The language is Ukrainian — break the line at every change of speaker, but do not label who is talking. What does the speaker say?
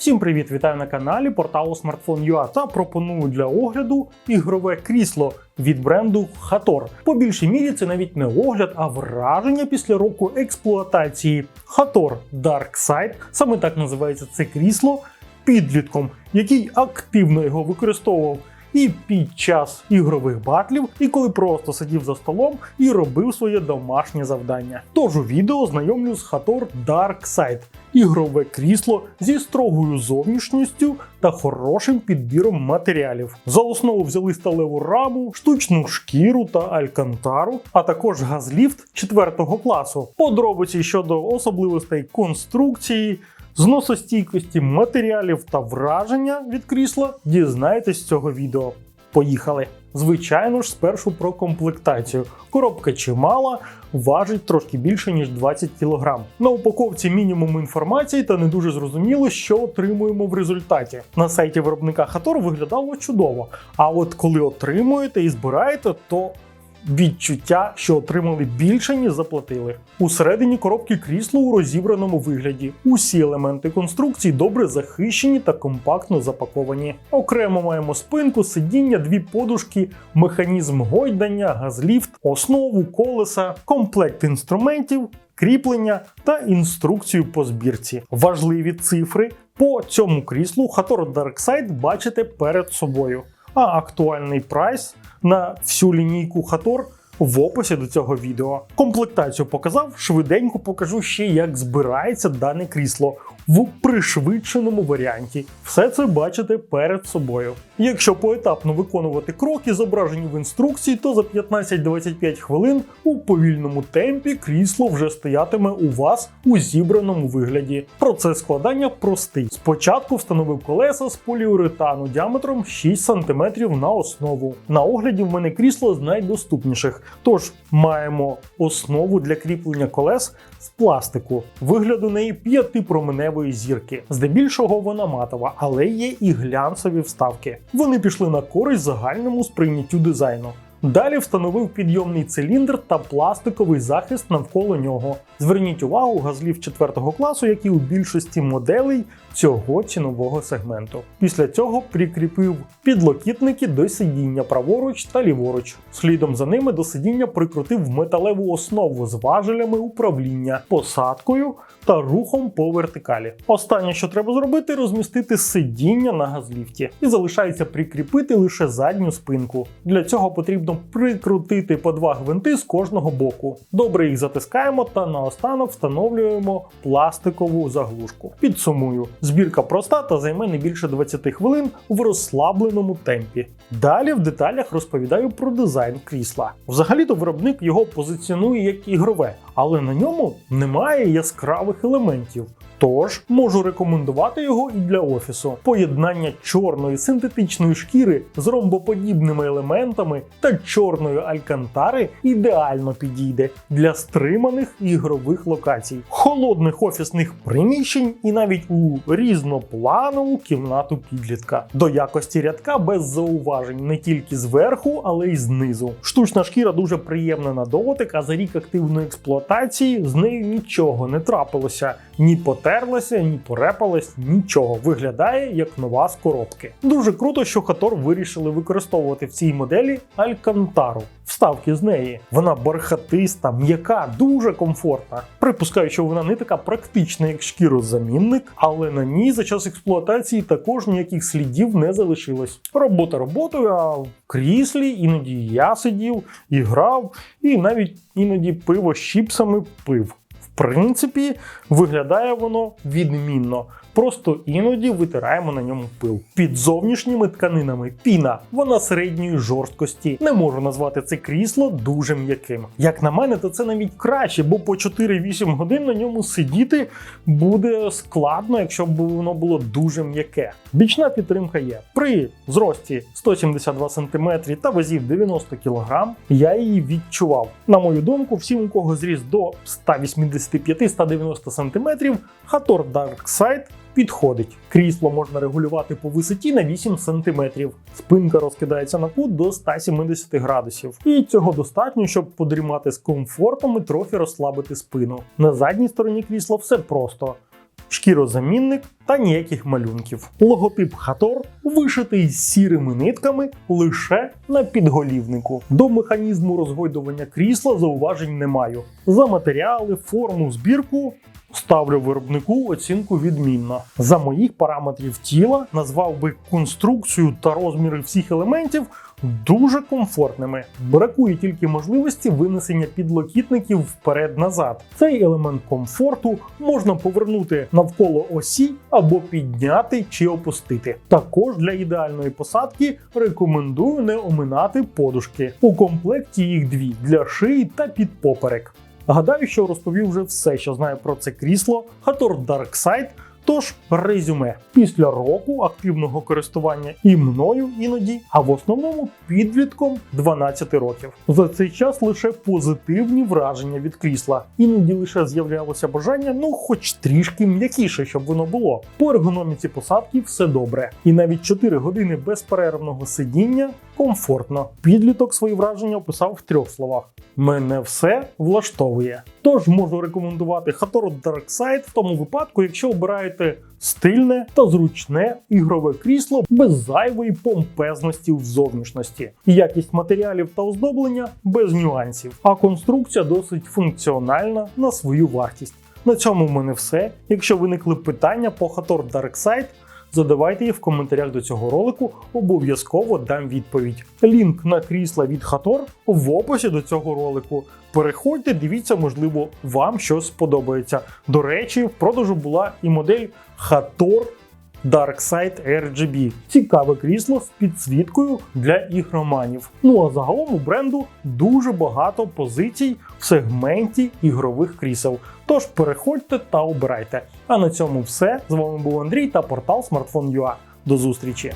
Всім привіт! Вітаю на каналі порталу Smartphone.ua та пропоную для огляду ігрове крісло від бренду Hator. По більшій мірі це навіть не огляд, а враження після року експлуатації Hator Dark Side. Саме так називається це крісло підлітком, який активно його використовував. І під час ігрових батлів, і коли просто сидів за столом і робив своє домашнє завдання. Тож у відео знайомлю з Hator Dark ігрове крісло зі строгою зовнішністю та хорошим підбіром матеріалів. За основу взяли сталеву раму, штучну шкіру та алькантару, а також газліфт 4 класу. Подробиці щодо особливостей конструкції. Зносостійкості матеріалів та враження від крісла дізнаєтесь з цього відео. Поїхали! Звичайно ж, спершу про комплектацію. Коробка чимала, важить трошки більше ніж 20 кг. На упаковці мінімум інформації та не дуже зрозуміло, що отримуємо в результаті. На сайті виробника Hator виглядало чудово. А от коли отримуєте і збираєте, то відчуття, що отримали більше, ніж заплатили. Усередині коробки крісло у розібраному вигляді. Усі елементи конструкції добре захищені та компактно запаковані. Окремо маємо спинку, сидіння, дві подушки, механізм гойдання, газліфт, основу, колеса, комплект інструментів. Кріплення та інструкцію по збірці. Важливі цифри по цьому кріслу Hator Darkside бачите перед собою. А актуальний прайс на всю лінійку Хатор в описі до цього відео. Комплектацію показав, швиденько покажу ще, як збирається дане крісло в пришвидшеному варіанті. Все це бачите перед собою. Якщо поетапно виконувати кроки, зображені в інструкції, то за 15-25 хвилин у повільному темпі крісло вже стоятиме у вас у зібраному вигляді. Процес складання простий. Спочатку встановив колеса з поліуретану діаметром 6 см на основу. На огляді в мене крісло з найдоступніших. Тож маємо основу для кріплення колес з пластику. Вигляд у неї п'ятипроменевої зірки. Здебільшого вона матова, але є і глянцеві вставки. Вони пішли на користь загальному сприйняттю дизайну. Далі встановив підйомний циліндр та пластиковий захист навколо нього. Зверніть увагу, газлів 4 класу, як і у більшості моделей цього цінового сегменту. Після цього прикріпив підлокітники до сидіння праворуч та ліворуч. Слідом за ними до сидіння прикрутив металеву основу з важелями управління, посадкою та рухом по вертикалі. Останнє, що треба зробити, розмістити сидіння на газліфті, і залишається прикріпити лише задню спинку. Для цього потрібно прикрутити по два гвинти з кожного боку. Добре їх затискаємо та наостанок встановлюємо пластикову заглушку. Підсумую, збірка проста та займе не більше 20 хвилин в розслабленому темпі. Далі в деталях розповідаю про дизайн крісла. Взагалі-то виробник його позиціонує як ігрове, але на ньому немає яскравих елементів. Тож можу рекомендувати його і для офісу. Поєднання чорної синтетичної шкіри з ромбоподібними елементами та чорної алькантари ідеально підійде для стриманих ігрових локацій, холодних офісних приміщень і навіть у різнопланову кімнату підлітка. До якості рядка без зауважень не тільки зверху, але й знизу. Штучна шкіра дуже приємна на дотик, а за рік активної експлуатації з нею нічого не трапилося. Ні потерлася, ні порепалась, нічого. Виглядає як нова з коробки. Дуже круто, що Хатор вирішили використовувати в цій моделі алькантару. Вставки з неї. Вона бархатиста, м'яка, дуже комфортна. Припускаю, що вона не така практична, як шкірозамінник, але на ній за час експлуатації також ніяких слідів не залишилось. Робота роботою, а в кріслі іноді я сидів і грав, і навіть іноді пиво з чіпсами пив. Принципі, виглядає воно відмінно. Просто іноді витираємо на ньому пил. Під зовнішніми тканинами піна, вона середньої жорсткості. Не можу назвати це крісло дуже м'яким. Як на мене, то це навіть краще, бо по 4-8 годин на ньому сидіти буде складно, якщо б воно було дуже м'яке. Бічна підтримка є. При зрості 172 см та вазі 90 кг я її відчував. На мою думку, всім, у кого зріс до 185-190 см, Hator Dark Side підходить. Крісло можна регулювати по висоті на 8 см. Спинка розкидається на кут до 170 градусів. І цього достатньо, щоб подрімати з комфортом і трохи розслабити спину. На задній стороні крісла все просто. Шкірозамінник та ніяких малюнків. Логотип Хатор вишитий сірими нитками лише на підголівнику. До механізму розгойдування крісла зауважень не маю. За матеріали, форму, збірку ставлю виробнику оцінку відмінно. За моїх параметрів тіла назвав би конструкцію та розміри всіх елементів дуже комфортними. Бракує тільки можливості винесення підлокітників вперед-назад. Цей елемент комфорту можна повернути навколо осі або підняти чи опустити. Також для ідеальної посадки рекомендую не оминати подушки. У комплекті їх дві для шиї та під поперек. Гадаю, що розповів вже все, що знаю про це крісло, Hator Darkside. Тож резюме після року активного користування і мною іноді, а в основному підлітком 12 років. За цей час лише позитивні враження від крісла. Іноді лише з'являлося бажання, ну хоч трішки м'якіше, щоб воно було. По ергономіці посадки все добре. І навіть 4 години безперервного сидіння комфортно. Підліток свої враження описав в трьох словах: мене все влаштовує. Тож можу рекомендувати Hatoru Darkside в тому випадку, якщо обираєте стильне та зручне ігрове крісло без зайвої помпезності в зовнішності, якість матеріалів та оздоблення без нюансів. А конструкція досить функціональна на свою вартість. На цьому в мене все. Якщо виникли питання по Hator Darkside, задавайте їх в коментарях до цього ролику, обов'язково дам відповідь. Лінк на крісла від Хатор в описі до цього ролику. Переходьте, дивіться, можливо, вам щось сподобається. До речі, в продажу була і модель Hator Darkside RGB. Цікаве крісло з підсвіткою для ігроманів. Ну а загалом у бренду дуже багато позицій в сегменті ігрових крісел. Тож переходьте та обирайте. А на цьому все. З вами був Андрій та портал Smartphone.ua. До зустрічі!